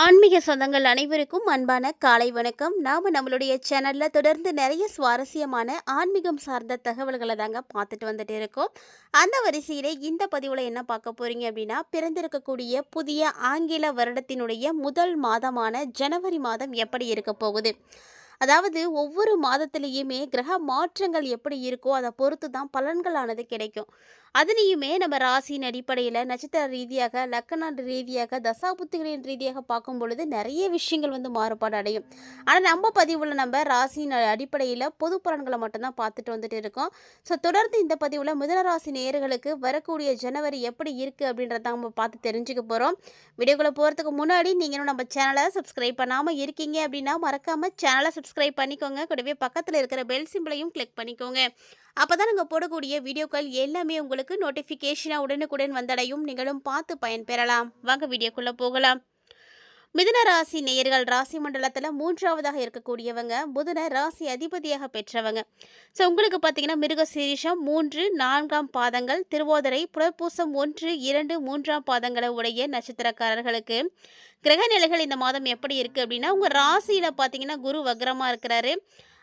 ஆன்மீக சொந்தங்கள் அனைவருக்கும் அன்பான காலை வணக்கம். நாம் நம்மளுடைய சேனலில் தொடர்ந்து நிறைய சுவாரஸ்யமான ஆன்மீகம் சார்ந்த தகவல்களை தாங்க பார்த்துட்டு வந்துட்டு இருக்கோம். அந்த வரிசையிலே இந்த பதிவில் என்ன பார்க்க போகிறீங்க அப்படின்னா பிறந்திருக்கக்கூடிய புதிய ஆங்கில வருடத்தினுடைய முதல் மாதமான ஜனவரி மாதம் எப்படி இருக்க போகுது? அதாவது ஒவ்வொரு மாதத்துலேயுமே கிரக மாற்றங்கள் எப்படி இருக்கோ அதை பொறுத்து தான் பலன்களானது கிடைக்கும். அதுலேயுமே நம்ம ராசியின் அடிப்படையில் நட்சத்திர ரீதியாக லக்கண ரீதியாக தசாபுத்திகளின் ரீதியாக பார்க்கும் பொழுது நிறைய விஷயங்கள் வந்து மாறுபாடு அடையும். ஆனால் நம்ம பதிவில் நம்ம ராசியின் அடிப்படையில் பொது பலன்களை மட்டும்தான் பார்த்துட்டு வந்துட்டு இருக்கோம். ஸோ தொடர்ந்து இந்த பதிவில் மிதனராசி ராசி நேயர்களுக்கு வரக்கூடிய ஜனவரி எப்படி இருக்குது அப்படின்றத நம்ம பார்த்து தெரிஞ்சுக்க போகிறோம் வீடியோக்குள்ளே போகிறதுக்கு முன்னாடி நீங்கள் இன்னும் நம்ம சேனலை சப்ஸ்கிரைப் பண்ணாமல் இருக்கீங்க அப்படின்னா மறக்காமல் சேனலை சப்ஸ்கிரைப் பண்ணிக்கோங்க. கூடவே பக்கத்தில் இருக்கிற பெல் சிம்பிளையும் கிளிக் பண்ணிக்கோங்க. அப்போ தான் நாங்கள் போடக்கூடிய வீடியோக்கள் எல்லாமே உங்களுக்கு நோட்டிஃபிகேஷனாக உடனுக்குடன் வந்தடையும். நீங்களும் பார்த்து பயன்பெறலாம். வாங்க வீடியோக்குள்ளே போகலாம். மிதுன ராசி நேயர்கள் ராசி மண்டலத்தில் மூன்றாவதாக இருக்கக்கூடியவங்க புதனை ராசி அதிபதியாக பெற்றவங்க. ஸோ உங்களுக்கு பார்த்தீங்கன்னா மிருக சீரிஷம் மூன்று நான்காம் பாதங்கள் திருவோதரை புலப்பூசம் ஒன்று இரண்டு மூன்றாம் பாதங்களை உடைய நட்சத்திரக்காரர்களுக்கு கிரக நிலைகள் இந்த மாதம் எப்படி இருக்குது அப்படின்னா உங்கள் ராசியில் பார்த்தீங்கன்னா குரு வக்ரமாக இருக்கிறாரு.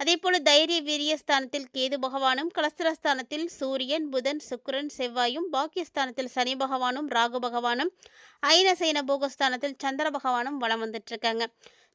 அதே போல தைரிய வீரிய ஸ்தானத்தில் கேது பகவானும் கலஸ்திரஸ்தானத்தில் சூரியன் புதன் சுக்கரன் செவ்வாயும் பாக்கியஸ்தானத்தில் சனி பகவானும் ராகு பகவானும் ஐனசைன போகஸ்தானத்தில் சந்திர பகவானும் வளம் வந்துட்டுருக்காங்க.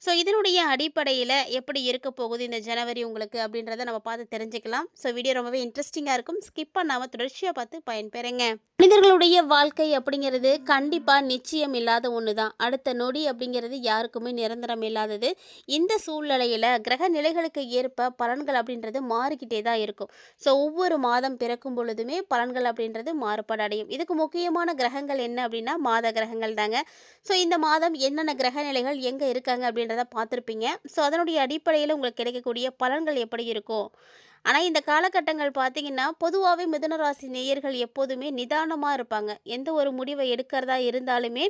ஸோ இதனுடைய அடிப்படையில் எப்படி இருக்க போகுது இந்த ஜனவரி உங்களுக்கு அப்படின்றத நம்ம பார்த்து தெரிஞ்சுக்கலாம். ஸோ வீடியோ ரொம்பவே இன்ட்ரெஸ்டிங்காக இருக்கும். ஸ்கிப் பண்ணாமல் தொடர்ச்சியாக பார்த்து பயன்பெறுங்க. மனிதர்களுடைய வாழ்க்கை அப்படிங்கிறது கண்டிப்பாக நிச்சயம் இல்லாத ஒன்று தான் அடுத்த நொடி அப்படிங்கிறது யாருக்குமே நிரந்தரம் இல்லாதது. இந்த சூழ்நிலையில் கிரக நிலைகளுக்கு ஏற்ப பலன்கள் அப்படின்றது மாறிக்கிட்டே தான் இருக்கும். ஸோ ஒவ்வொரு மாதம் பிறக்கும் பொழுதுமே பலன்கள் அப்படின்றது மாறுபாடு அடையும். இதுக்கு முக்கியமான கிரகங்கள் என்ன அப்படின்னா மாத கிரகங்கள் தாங்க. ஸோ இந்த மாதம் என்னென்ன கிரக நிலைகள் எங்கே இருக்காங்க அப்படின்றத பார்த்துருப்பீங்க. ஸோ அதனுடைய அடிப்படையில் உங்களுக்கு கிடைக்கக்கூடிய பலன்கள் எப்படி இருக்கும்? ஆனால் இந்த காலகட்டங்கள் பார்த்தீங்கன்னா பொதுவாகவே மிதுனராசி நேயர்கள் எப்போதுமே நிதானமாக இருப்பாங்க. எந்த ஒரு முடிவை எடுக்கிறதா இருந்தாலுமே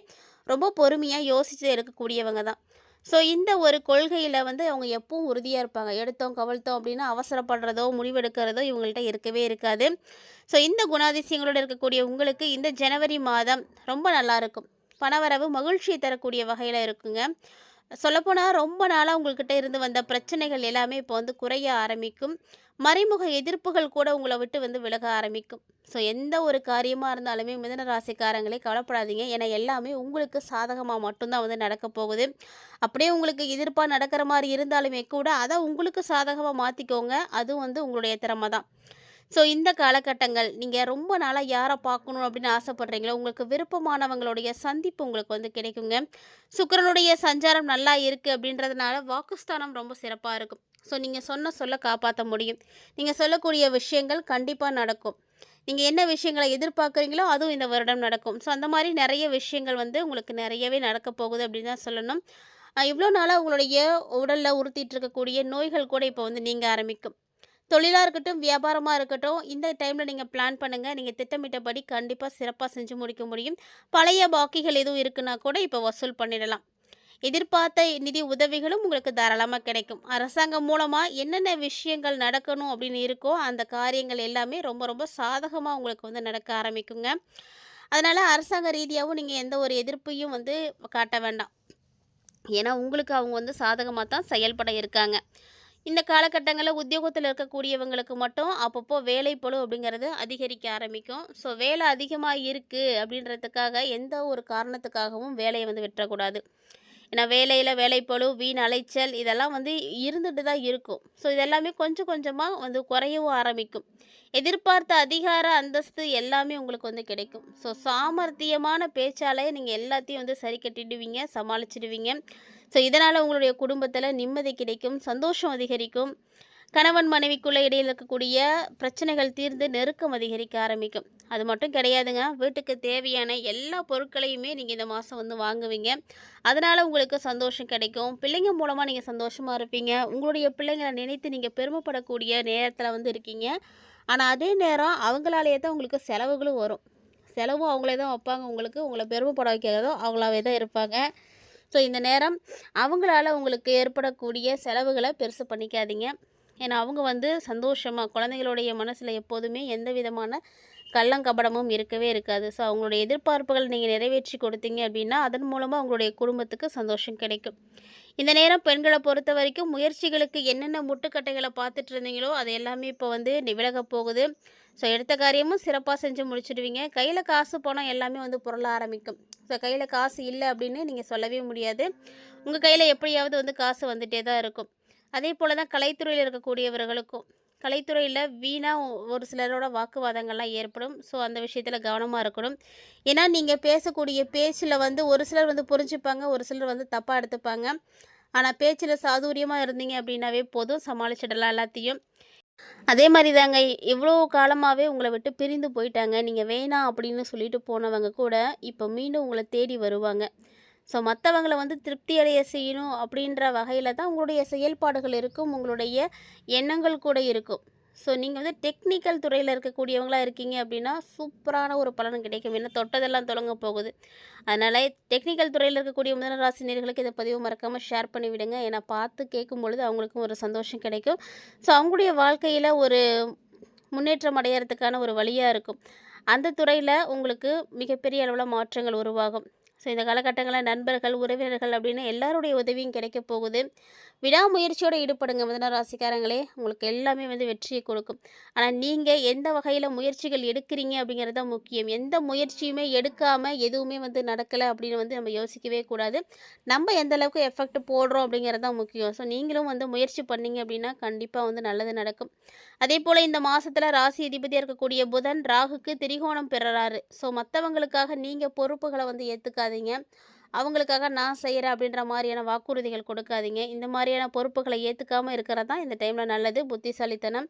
ரொம்ப பொறுமையாக யோசித்து எடுக்கக்கூடியவங்க தான். ஸோ இந்த ஒரு கொள்கையில் வந்து அவங்க எப்பவும் உறுதியாக இருப்பாங்க. எடுத்தோம் கவழ்த்தோம் அப்படின்னு அவசரப்படுறதோ முடிவெடுக்கிறதோ இவங்கள்ட்ட இருக்கவே இருக்காது. ஸோ இந்த குணாதிசயங்களோட இருக்கக்கூடிய உங்களுக்கு இந்த ஜனவரி மாதம் ரொம்ப நல்லாயிருக்கும் பணவரவு மகிழ்ச்சியை தரக்கூடிய வகையில் இருக்குங்க. சொல்லப்போனால் ரொம்ப நாளாக உங்கள்கிட்ட இருந்து வந்த பிரச்சனைகள் எல்லாமே இப்போ வந்து குறைய ஆரம்பிக்கும். மறைமுக எதிர்ப்புகள் கூட உங்களை விட்டு வந்து விலக ஆரம்பிக்கும். ஸோ எந்த ஒரு காரியமாக இருந்தாலுமே மிதன ராசிக்காரங்களே கவலைப்படாதீங்க. ஏன்னா எல்லாமே உங்களுக்கு சாதகமாக மட்டும்தான் வந்து நடக்க போகுது. அப்படியே உங்களுக்கு எதிர்ப்பாக நடக்கிற மாதிரி இருந்தாலுமே கூட அதை உங்களுக்கு சாதகமாக மாற்றிக்கோங்க அதுவும் வந்து உங்களுடைய திறமை தான் ஸோ இந்த காலகட்டங்கள் நீங்கள் ரொம்ப நாளாக யாரை பார்க்கணும் அப்படின்னு ஆசைப்பட்றீங்களோ உங்களுக்கு விருப்பமானவங்களுடைய சந்திப்பு உங்களுக்கு வந்து கிடைக்குங்க. சுக்கரனுடைய சஞ்சாரம் நல்லா இருக்குது அப்படின்றதுனால வாக்குஸ்தானம் ரொம்ப சிறப்பாக இருக்கும். ஸோ நீங்கள் சொன்ன சொல்ல காப்பாற்ற முடியும். நீங்கள் சொல்லக்கூடிய விஷயங்கள் கண்டிப்பாக நடக்கும். நீங்கள் என்ன விஷயங்களை எதிர்பார்க்குறீங்களோ அதுவும் இந்த வருடம் நடக்கும். ஸோ அந்த மாதிரி நிறைய விஷயங்கள் வந்து உங்களுக்கு நிறையவே நடக்க போகுது அப்படின்னு தான் சொல்லணும். இவ்வளோ நாளாக உங்களுடைய உடலில் உறுத்திட்டு இருக்கக்கூடிய நோய்கள் கூட இப்போ வந்து நீங்கள் ஆரம்பிக்கும். தொழிலாக இருக்கட்டும் வியாபாரமாக இருக்கட்டும் இந்த டைமில் நீங்கள் பிளான் பண்ணுங்கள் நீங்கள் திட்டமிட்டபடி கண்டிப்பாக சிறப்பாக செஞ்சு முடிக்க முடியும். பழைய பாக்கிகள் எதுவும் இருக்குன்னா கூட இப்போ வசூல் பண்ணிடலாம். எதிர்பார்த்த நிதி உதவிகளும் உங்களுக்கு தாராளமாக கிடைக்கும். அரசாங்கம் மூலமாக என்னென்ன விஷயங்கள் நடக்கணும் அப்படின்னு இருக்கோ அந்த காரியங்கள் எல்லாமே ரொம்ப ரொம்ப சாதகமாக உங்களுக்கு வந்து நடக்க ஆரம்பிக்குங்க. அதனால் அரசாங்க ரீதியாகவும் நீங்கள் எந்த ஒரு எதிர்ப்பையும் வந்து காட்ட வேண்டாம். ஏன்னா உங்களுக்கு அவங்க வந்து சாதகமாக தான் செயல்பட இருக்காங்க. இந்த காலகட்டங்களில் உத்தியோகத்தில் இருக்கக்கூடியவங்களுக்கு மட்டும் அப்பப்போ வேலைப்பளு அப்படிங்கிறது அதிகரிக்க ஆரம்பிக்கும். ஸோ வேலை அதிகமாக இருக்குது அப்படின்றதுக்காக எந்த ஒரு காரணத்துக்காகவும் வேலையை வந்து விட்டுறக்கூடாது. ஏன்னா வேலையில் வேலைப்பழு வீண் அலைச்சல் இதெல்லாம் வந்து இருந்துட்டு தான் இருக்கும். ஸோ இதெல்லாமே கொஞ்சம் கொஞ்சமாக வந்து குறையவும் ஆரம்பிக்கும். எதிர்பார்த்த அதிகார அந்தஸ்து எல்லாமே உங்களுக்கு வந்து கிடைக்கும். ஸோ சாமர்த்தியமான பேச்சாலே நீங்கள் எல்லாத்தையும் வந்து சரி கட்டிடுவீங்க சமாளிச்சிடுவீங்க. ஸோ இதனால் உங்களுடைய குடும்பத்தில் நிம்மதி கிடைக்கும் சந்தோஷம் அதிகரிக்கும். கணவன் மனைவிக்குள்ளே இடையில் இருக்கக்கூடிய பிரச்சனைகள் தீர்ந்து நெருக்கம் அதிகரிக்க ஆரம்பிக்கும். அது மட்டும் கிடையாதுங்க. வீட்டுக்கு தேவையான எல்லா பொருட்களையுமே நீங்கள் இந்த மாதம் வந்து வாங்குவீங்க. அதனால் உங்களுக்கு சந்தோஷம் கிடைக்கும். பிள்ளைங்க மூலமாக நீங்கள் சந்தோஷமாக இருப்பீங்க. உங்களுடைய பிள்ளைங்களை நினைத்து நீங்கள் பெருமைப்படக்கூடிய நேரத்தில் வந்து இருக்கீங்க. ஆனால் அதே நேரம் அவங்களாலேயே தான் உங்களுக்கு செலவுகளும் வரும். செலவும் அவங்களே தான் வைப்பாங்க. உங்களுக்கு உங்களை பெருமைப்பட வைக்கிறதோ அவங்களாவே தான் இருப்பாங்க. ஸோ இந்த நேரம் அவங்களால உங்களுக்கு ஏற்படக்கூடிய செலவுகளை பெருசு பண்ணிக்காதீங்க. ஏன்னா அவங்க வந்து சந்தோஷமாக குழந்தைங்களுடைய மனசில் எப்போதுமே எந்த விதமான கள்ளங்கபடமும் இருக்கவே இருக்காது. ஸோ அவங்களுடைய எதிர்பார்ப்புகள் நீங்கள் நிறைவேற்றி கொடுத்தீங்க அப்படின்னா அதன் மூலமாக அவங்களுடைய குடும்பத்துக்கு சந்தோஷம் கிடைக்கும். இந்த நேரம் பெண்களை பொறுத்த வரைக்கும் முயற்சிகளுக்கு என்னென்ன முட்டுக்கட்டைகளை பார்த்துட்டு இருந்தீங்களோ அது எல்லாமே இப்போ வந்து விலக போகுது. ஸோ எடுத்த காரியமும் சிறப்பாக செஞ்சு முடிச்சிடுவீங்க. கையில் காசு பணம் எல்லாமே வந்து புரள ஆரம்பிக்கும். ஸோ கையில் காசு இல்லை அப்படின்னு நீங்கள் சொல்லவே முடியாது. உங்கள் கையில் எப்படியாவது வந்து காசு வந்துட்டே தான் இருக்கும். அதே போல் தான் கலைத்துறையில் இருக்கக்கூடியவர்களுக்கும். கலைத்துறையில் வீணாக ஒரு சிலரோட வாக்குவாதங்கள்லாம் ஏற்படும். ஸோ அந்த விஷயத்தில் கவனமாக இருக்கணும். ஏன்னா நீங்கள் பேசக்கூடிய பேச்சில் வந்து ஒரு சிலர் வந்து புரிஞ்சுப்பாங்க ஒரு சிலர் வந்து தப்பாக எடுத்துப்பாங்க. ஆனால் பேச்சில் சாதுரியமாக இருந்தீங்க அப்படின்னாவே போதும். சமாளிச்சிடலாம் எல்லாத்தையும். அதே மாதிரி தாங்க இவ்வளோ காலமாகவே உங்களை விட்டு பிரிந்து போயிட்டாங்க. நீங்கள் வேணாம் அப்படின்னு சொல்லிட்டு போனவங்க கூட இப்போ மீண்டும் உங்களை தேடி வருவாங்க. ஸோ மற்றவங்களை வந்து திருப்தி அடைய செய்யணும் அப்படின்ற வகையில் தான் உங்களுடைய செயல்பாடுகள் இருக்கும். உங்களுடைய எண்ணங்கள் கூட இருக்கும். ஸோ நீங்கள் வந்து டெக்னிக்கல் துறையில் இருக்கக்கூடியவங்களாக இருக்கீங்க அப்படின்னா சூப்பரான ஒரு பலன் கிடைக்கும். ஏன்னா தொட்டதெல்லாம் தொடங்க போகுது. அதனால் டெக்னிக்கல் துறையில் இருக்கக்கூடிய முதல் ராசினியர்களுக்கு இதை பதிவு மறக்காமல் ஷேர் பண்ணி விடுங்க. ஏன்னா பார்த்து கேட்கும் பொழுது அவங்களுக்கும் ஒரு சந்தோஷம் கிடைக்கும். ஸோ அவங்களுடைய வாழ்க்கையில் ஒரு முன்னேற்றம் அடையிறதுக்கான ஒரு வழியாக இருக்கும். அந்த துறையில் உங்களுக்கு மிகப்பெரிய அளவில் மாற்றங்கள் உருவாகும். ஸோ இந்த காலகட்டங்களில் நண்பர்கள் உறவினர்கள் அப்படின்னு எல்லாருடைய உதவியும் கிடைக்க போகுது. விடாமுயற்சியோடு ஈடுபடுங்க மிதன ராசிக்காரங்களே. உங்களுக்கு எல்லாமே வந்து வெற்றியை கொடுக்கும். ஆனால் நீங்கள் எந்த வகையில் முயற்சிகள் எடுக்கிறீங்க அப்படிங்கிறது தான் முக்கியம். எந்த முயற்சியுமே எடுக்காமல் எதுவுமே வந்து நடக்கலை அப்படின்னு வந்து நம்ம யோசிக்கவே கூடாது. நம்ம எந்த அளவுக்கு எஃபெக்ட் போடுறோம் அப்படிங்கிறது தான் முக்கியம். ஸோ நீங்களும் வந்து முயற்சி பண்ணீங்க அப்படின்னா கண்டிப்பாக வந்து நல்லது நடக்கும். அதே போல் இந்த மாதத்தில் ராசி அதிபதியாக இருக்கக்கூடிய புதன் ராகுக்கு திரிகோணம் பெறுறாரு. ஸோ மற்றவங்களுக்காக நீங்கள் பொறுப்புகளை வந்து ஏற்றுக்காது ஏற்றுக்காதீங்க அவங்களுக்காக நான் செய்கிறேன் அப்படின்ற மாதிரியான வாக்குறுதிகள் கொடுக்காதீங்க. இந்த மாதிரியான பொறுப்புகளை ஏற்றுக்காமல் இருக்கிறது தான் இந்த டைமில் நல்லது புத்திசாலித்தனம்.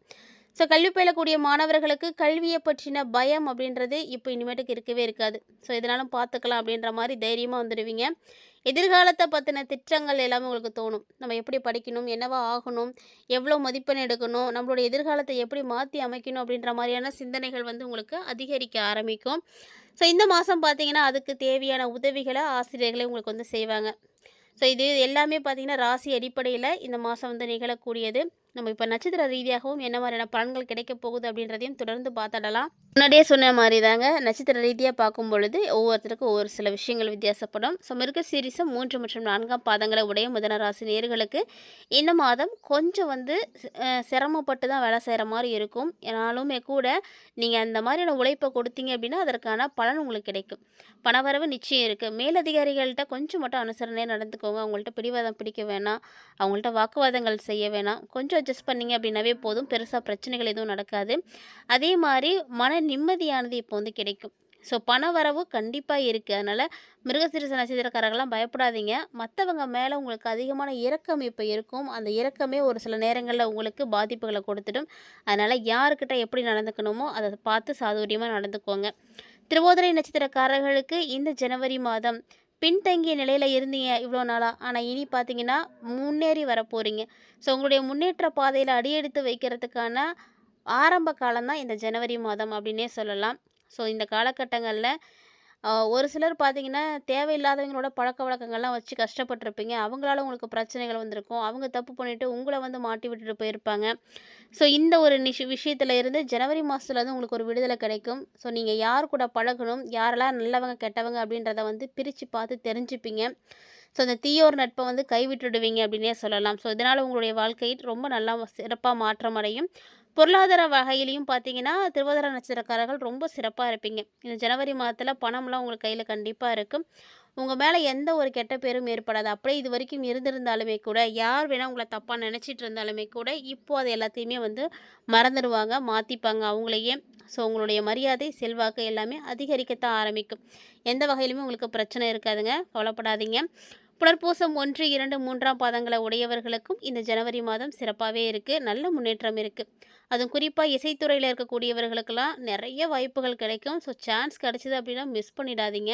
ஸோ கல்வி பயிலக்கூடிய மாணவர்களுக்கு கல்வியை பற்றின பயம் அப்படின்றது இப்போ இனிமேட்டுக்கு இருக்கவே இருக்காது. ஸோ இதனாலும் பார்த்துக்கலாம் அப்படின்ற மாதிரி தைரியமாக வந்துடுவீங்க. எதிர்காலத்தை பற்றின திட்டங்கள் எல்லாமே உங்களுக்கு தோணும். நம்ம எப்படி படிக்கணும் என்னவா ஆகணும் எவ்வளோ மதிப்பெண் எடுக்கணும் நம்மளுடைய எதிர்காலத்தை எப்படி மாற்றி அமைக்கணும் அப்படின்ற மாதிரியான சிந்தனைகள் வந்து உங்களுக்கு அதிகரிக்க ஆரம்பிக்கும். ஸோ இந்த மாதம் பார்த்தீங்கன்னா அதுக்கு தேவையான உதவிகளை ஆசிரியர்களே உங்களுக்கு வந்து செய்வாங்க. ஸோ இது எல்லாமே பார்த்திங்கன்னா ராசி அடிப்படையில் இந்த மாதம் வந்து நிகழக்கூடியது. நம்ம இப்போ நட்சத்திர ரீதியாகவும் என்ன மாதிரியான பலன்கள் கிடைக்க போகுது அப்படின்றதையும் தொடர்ந்து பார்த்துடலாம். முன்னாடியே சொன்ன மாதிரி தாங்க நட்சத்திர ரீதியாக பார்க்கும் பொழுது ஒவ்வொருத்தருக்கும் ஒவ்வொரு சில விஷயங்கள் வித்தியாசப்படும். ஸோ மிருக சீரிசம் மூன்று மற்றும் நான்காம் பாதங்களை உடைய முதன ராசி நேர்களுக்கு இந்த மாதம் கொஞ்சம் வந்து சிரமப்பட்டு தான் வேலை செய்கிற மாதிரி இருக்கும். ஆனாலுமே கூட நீங்கள் அந்த மாதிரியான உழைப்பை கொடுத்தீங்க அப்படின்னா அதற்கான பலன் உங்களுக்கு கிடைக்கும். பணவரவு நிச்சயம் இருக்குது மேலதிகாரிகள்கிட்ட கொஞ்சம் மட்டும் அனுசரணையாக நடந்துக்கோங்க. அவங்கள்ட்ட பிடிவாதம் பிடிக்க வேணாம். அவங்கள்ட்ட வாக்குவாதங்கள் செய்ய வேணாம். கொஞ்சம் அட்ஜஸ்ட் பண்ணீங்க அப்படின்னாவே போதும். பெருசாக பிரச்சனைகள் எதுவும் நடக்காது. அதே மாதிரி மன நிம்மதியானது இப்போ வந்து கிடைக்கும். ஸோ பண வரவு கண்டிப்பாக இருக்குது அதனால் மிருகசீரிச நட்சத்திரக்காரர்கள்லாம் பயப்படாதீங்க. மற்றவங்க மேலே உங்களுக்கு அதிகமான இறக்கம் இப்போ இருக்கும். அந்த இறக்கமே ஒரு சில நேரங்களில் உங்களுக்கு பாதிப்புகளை கொடுத்துடும். அதனால் யாருக்கிட்ட எப்படி நடந்துக்கணுமோ அதை பார்த்து சாதுரியமாக நடந்துக்கோங்க. திருவோதரை நட்சத்திரக்காரர்களுக்கு இந்த ஜனவரி மாதம் பின்தங்கிய நிலையில் இருந்தீங்க இவ்வளோ நாளாக ஆனால் இனி பார்த்தீங்கன்னா முன்னேறி வர போகிறீங்க ஸோ உங்களுடைய முன்னேற்ற பாதையில் அடியெடுத்து வைக்கிறதுக்கான ஆரம்ப காலம்தான் இந்த ஜனவரி மாதம் அப்படின்னே சொல்லலாம். ஸோ இந்த காலகட்டங்களில் ஒரு சிலர் பார்த்தீங்கன்னா தேவையில்லாதவங்களோட பழக்க வழக்கங்கள்லாம் வச்சு கஷ்டப்பட்டிருப்பீங்க. அவங்களால உங்களுக்கு பிரச்சனைகள் வந்திருக்கும். அவங்க தப்பு பண்ணிவிட்டு உங்களை வந்து மாட்டி விட்டுட்டு போயிருப்பாங்க. ஸோ இந்த ஒரு நிஷ் விஷயத்தில் இருந்து ஜனவரி மாதத்துல வந்து உங்களுக்கு ஒரு விடுதலை கிடைக்கும். ஸோ நீங்கள் யார் கூட பழகணும் யாரெல்லாம் நல்லவங்க கெட்டவங்க அப்படின்றத வந்து பிரித்து பார்த்து தெரிஞ்சுப்பீங்க. ஸோ அந்த தீயோர் நட்பை வந்து கைவிட்டுடுவீங்க அப்படின்னே சொல்லலாம். ஸோ இதனால் உங்களுடைய வாழ்க்கை ரொம்ப நல்லா சிறப்பாக மாற்றம் அடையும் பொருளாதார வகையிலையும் பார்த்தீங்கன்னா திருவாதிரை நட்சத்திரக்காரர்கள் ரொம்ப சிறப்பாக இருப்பீங்க. இந்த ஜனவரி மாதத்தில் பணம்லாம் உங்களுக்கு கையில் கண்டிப்பாக இருக்கும். உங்கள் மேலே எந்த ஒரு கெட்ட பேரும் ஏற்படாது. அப்படியே இது வரைக்கும் இருந்திருந்தாலுமே கூட யார் வேணால் உங்களை தப்பாக நினச்சிட்டு இருந்தாலுமே கூட இப்போது அது எல்லாத்தையுமே வந்து மறந்துடுவாங்க மாற்றிப்பாங்க அவங்களையே. ஸோ உங்களுடைய மரியாதை செல்வாக்கு எல்லாமே அதிகரிக்கத்தான் ஆரம்பிக்கும். எந்த வகையிலுமே உங்களுக்கு பிரச்சனை இருக்காதுங்க. கவலைப்படாதீங்க. புனர்பூசம் ஒன்று இரண்டு மூன்றாம் பாதங்களை உடையவர்களுக்கும் இந்த ஜனவரி மாதம் சிறப்பாகவே இருக்குது நல்ல முன்னேற்றம் இருக்குது அதுவும் குறிப்பாக இசைத்துறையில் இருக்கக்கூடியவர்களுக்கெல்லாம் நிறைய வாய்ப்புகள் கிடைக்கும். ஸோ சான்ஸ் கிடச்சிது அப்படின்னா மிஸ் பண்ணிடாதீங்க.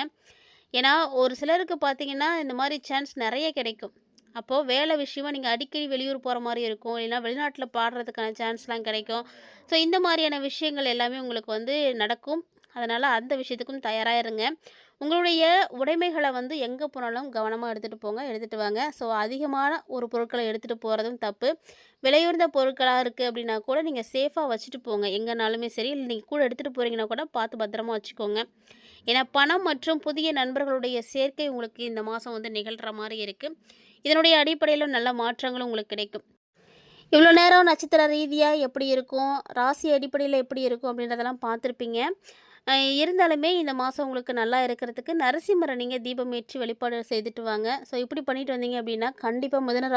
ஏன்னா ஒரு சிலருக்கு பார்த்தீங்கன்னா இந்த மாதிரி சான்ஸ் நிறைய கிடைக்கும். அப்போது வேலை விஷயமா நீங்கள் அடிக்கடி வெளியூர் போகிற மாதிரி இருக்கும். இல்லைன்னா வெளிநாட்டில் பாடுறதுக்கான சான்ஸ்லாம் கிடைக்கும். ஸோ இந்த மாதிரியான விஷயங்கள் எல்லாமே உங்களுக்கு வந்து நடக்கும். அதனால் அந்த விஷயத்துக்கும் தயாராக இருங்க. உங்களுடைய உடைமைகளை வந்து எங்கே போனாலும் கவனமாக எடுத்துகிட்டு போங்க எடுத்துகிட்டு வாங்க. ஸோ அதிகமான ஒரு பொருட்களை எடுத்துகிட்டு போகிறதும் தப்பு. விலையுறந்த பொருட்களாக இருக்குது அப்படின்னா கூட நீங்கள் சேஃபாக வச்சுட்டு போங்க. எங்கேனாலுமே சரி இல்லை நீங்கள் கூட எடுத்துகிட்டு போகிறீங்கன்னா கூட பார்த்து பத்திரமா வச்சுக்கோங்க. ஏன்னா பணம் மற்றும் புதிய நண்பர்களுடைய சேர்க்கை உங்களுக்கு இந்த மாதம் வந்து நிகழ்கிற மாதிரி இருக்குது இதனுடைய அடிப்படையில் நல்ல மாற்றங்களும் உங்களுக்கு கிடைக்கும். இவ்வளோ நேரம் நட்சத்திர ரீதியாக எப்படி இருக்கும்? ராசி அடிப்படையில் எப்படி இருக்கும் அப்படின்றதெல்லாம் பார்த்துருப்பீங்க. இருந்தாலுமே இந்த மாதம் உங்களுக்கு நல்லா இருக்கிறதுக்கு நரசிம்மரை நீங்கள் தீபம் ஏற்றி வழிபாடு செய்துட்டு வாங்க. ஸோ இப்படி பண்ணிட்டு வந்தீங்க அப்படின்னா கண்டிப்பாக மிதுன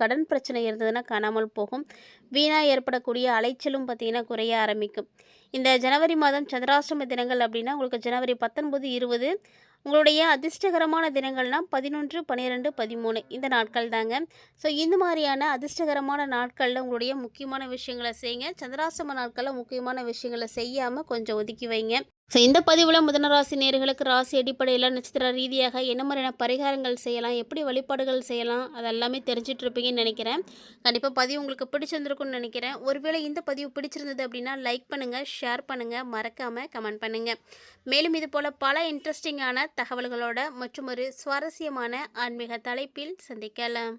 கடன் பிரச்சனை இருந்ததுன்னா காணாமல் போகும். வீணாக ஏற்படக்கூடிய அலைச்சலும் பார்த்தீங்கன்னா குறைய ஆரம்பிக்கும். இந்த ஜனவரி மாதம் சந்திராஷ்டம தினங்கள் அப்படின்னா உங்களுக்கு ஜனவரி பத்தொன்பது இருபது உங்களுடைய அதிர்ஷ்டகரமான தினங்கள்னால் பதினொன்று பன்னிரெண்டு பதிமூணு இந்த நாட்கள் தாங்க. ஸோ இந்த மாதிரியான அதிர்ஷ்டகரமான நாட்களில் உங்களுடைய முக்கியமான விஷயங்களை செய்யுங்க. சந்திராசிரம நாட்களில் முக்கியமான விஷயங்களை செய்யாமல் கொஞ்சம் ஒதுக்கி வைங்க. ஸோ இந்த பதிவில் முதனராசி நேர்களுக்கு ராசி அடிப்படையில் நட்சத்திர ரீதியாக என்ன மாதிரியான பரிகாரங்கள் செய்யலாம் எப்படி வழிபாடுகள் செய்யலாம் அதெல்லாமே தெரிஞ்சிட்டு இருப்பீங்கன்னு நினைக்கிறேன். கண்டிப்பாக பதிவு உங்களுக்கு பிடிச்சிருந்துருக்குன்னு நினைக்கிறேன். ஒருவேளை இந்த பதிவு பிடிச்சிருந்தது அப்படின்னா லைக் பண்ணுங்கள் ஷேர் பண்ணுங்கள் மறக்காமல் கமெண்ட் பண்ணுங்கள் மேலும் இது போல் பல இன்ட்ரெஸ்டிங்கான தகவல்களோட மற்றும் ஒரு சுவாரஸ்யமான ஆன்மீக தலைப்பில் சந்திக்கலாம்.